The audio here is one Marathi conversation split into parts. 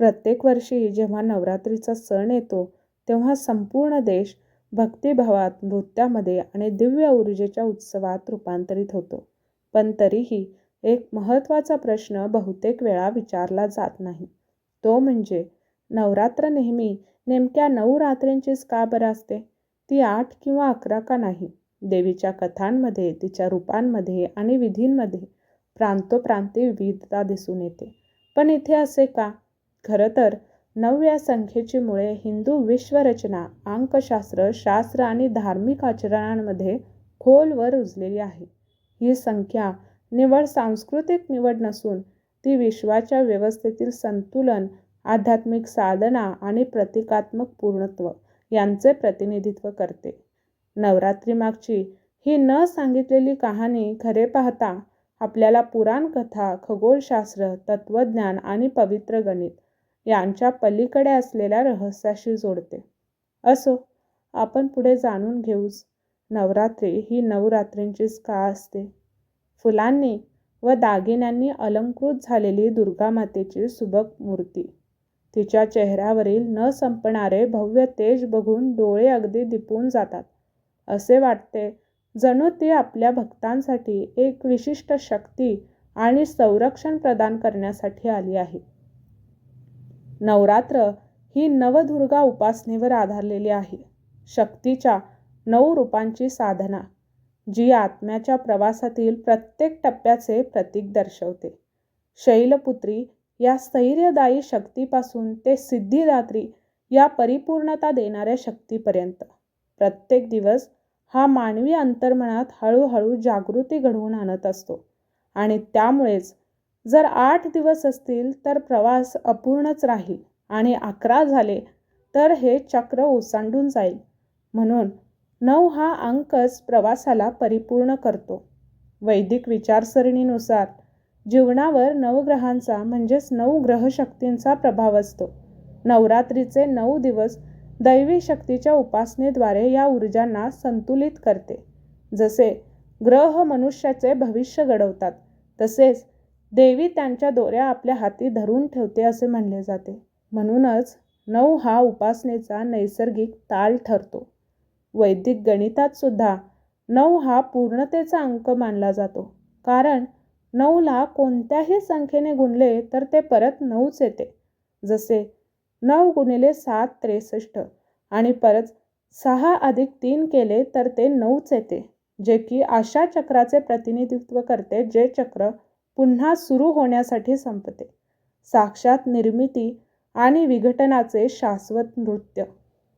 प्रत्येक वर्षी जेव्हा नवरात्रीचा सण येतो तेव्हा संपूर्ण देश भक्तिभावात नृत्यामध्ये आणि दिव्य ऊर्जेच्या उत्सवात रूपांतरित होतो. पण तरीही एक महत्त्वाचा प्रश्न बहुतेक वेळा विचारला जात नाही. तो म्हणजे नवरात्र नेहमी नेमक्या नऊ रात्रींचीच का बरं असते? ती आठ किंवा अकरा का नाही? देवीच्या कथांमध्ये तिच्या रूपांमध्ये आणि विधींमध्ये प्रांतोप्रांती विविधता दिसून येते. पण इथे असे का? खरं तर नऊ या संख्येची मुळे हिंदू विश्वरचना अंकशास्त्र शास्त्र आणि धार्मिक आचरणांमध्ये खोलवर रुजलेली आहे. ही संख्या निवड सांस्कृतिक निवड नसून ती विश्वाच्या व्यवस्थेतील संतुलन आध्यात्मिक साधना आणि प्रतिकात्मक पूर्णत्व यांचे प्रतिनिधित्व करते. नवरात्रीमागची ही न सांगितलेली कहाणी खरे पाहता आपल्याला पुराणकथा खगोलशास्त्र तत्त्वज्ञान आणि पवित्र गणित यांच्या पलीकडे असलेल्या रहस्याशी जोडते. असो आपण पुढे जाणून घेऊच. नवरात्री ही नवरात्रींचीच का असते. फुलांनी व दागिन्यांनी अलंकृत झालेली दुर्गा मातेची सुबक मूर्ती. तिच्या चेहऱ्यावरील न संपणारे भव्य तेज बघून डोळे अगदी दिपून जातात. असे वाटते जणू ती आपल्या भक्तांसाठी एक विशिष्ट शक्ती आणि संरक्षण प्रदान करण्यासाठी आली आहे. नवरात्र ही नवदुर्गा उपासनेवर आधारलेली आहे. शक्तीच्या नऊ रूपांची साधना जी आत्म्याच्या प्रवासातील प्रत्येक टप्प्याचे प्रतीक दर्शवते. शैलपुत्री या स्थैर्यदायी शक्तीपासून ते सिद्धिदात्री या परिपूर्णता देणाऱ्या शक्तीपर्यंत. प्रत्येक दिवस हा मानवी अंतर्मनात हळूहळू जागृती घडवून आणत असतो आणि त्यामुळेच जर आठ दिवस असतील तर प्रवास अपूर्णच राहील आणि अकरा झाले तर हे चक्र ओसांडून जाईल. म्हणून नऊ हा अंकच प्रवासाला परिपूर्ण करतो. वैदिक विचारसरणीनुसार जीवनावर नवग्रहांचा म्हणजेच नऊ ग्रहशक्तींचा प्रभाव असतो. नवरात्रीचे नऊ दिवस दैवी शक्तीच्या उपासनेद्वारे या ऊर्जांना संतुलित करते. जसे ग्रह मनुष्याचे भविष्य घडवतात तसेच देवी त्यांच्या दोऱ्या आपल्या हाती धरून ठेवते असे म्हणले जाते. म्हणूनच नऊ हा उपासनेचा नैसर्गिक ताल ठरतो. वैदिक गणितात सुद्धा नऊ हा पूर्णतेचा अंक मानला जातो. कारण नऊला कोणत्याही संख्येने गुणले तर ते परत नऊच येते. जसे नऊ गुणिले सात त्रेसष्ट आणि परत सहा अधिक तीन केले तर ते नऊच येते. जे की आशा चक्राचे प्रतिनिधित्व करते जे चक्र पुन्हा सुरू होण्यासाठी संपते. साक्षात निर्मिती आणि विघटनाचे शाश्वत नृत्य.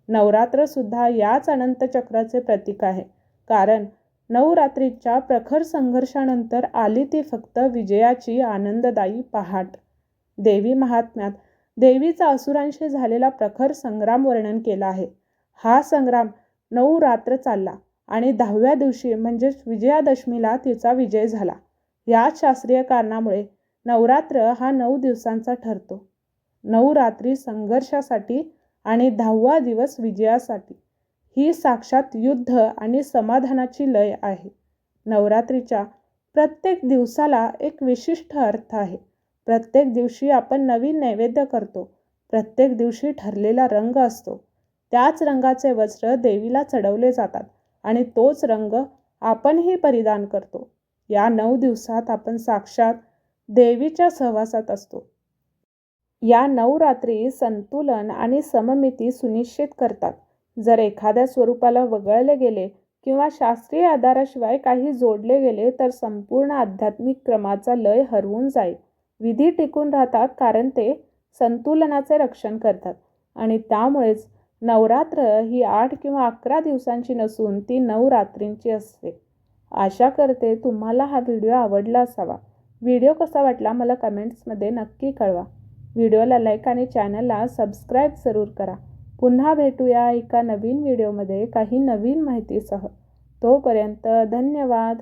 नवरात्रसुद्धा याच अनंत चक्राचे प्रतीक आहे. कारण नवरात्रीच्या प्रखर संघर्षानंतर आली ती फक्त विजयाची आनंददायी पहाट. देवी महात्म्यात देवीचा असुरांशी झालेला प्रखर संग्राम वर्णन केला आहे. हा संग्राम नऊ रात्र चालला आणि दहाव्या दिवशी म्हणजेच विजयादशमीला तिचा विजय झाला. याच शास्त्रीय कारणामुळे नवरात्र हा नऊ दिवसांचा ठरतो. नऊ रात्री संघर्षासाठी आणि दहावा दिवस विजयासाठी ही साक्षात युद्ध आणि समाधानाची लय आहे. नवरात्रीच्या प्रत्येक दिवसाला एक विशिष्ट अर्थ आहे. प्रत्येक दिवशी आपण नवीन नैवेद्य करतो. प्रत्येक दिवशी ठरलेला रंग असतो. त्याच रंगाचे वस्त्र देवीला चढवले जातात आणि तोच रंग आपणही परिधान करतो. या नऊ दिवसात आपण साक्षात देवीच्या सहवासात असतो. या नऊ रात्री संतुलन आणि सममिती सुनिश्चित करतात. जर एखाद्या स्वरूपाला वगळले गेले किंवा शास्त्रीय आधाराशिवाय काही जोडले गेले तर संपूर्ण आध्यात्मिक क्रमाचा लय हरवून जाईल. विधी टिकून राहतात कारण ते संतुलनाचे रक्षण करतात. आणि त्यामुळेच नवरात्र ही आठ किंवा अकरा दिवसांची नसून ती नऊ रात्रींची असते. आशा करते तुम्हाला हा व्हिडिओ आवडला असावा. व्हिडिओ कसा वाटला मला कमेंट्समध्ये नक्की कळवा. व्हिडिओला लाईक आणि चॅनलला सबस्क्राईब जरूर करा. पुन्हा भेटूया एका नवीन व्हिडिओमध्ये काही नवीन माहितीसह. तोपर्यंत धन्यवाद.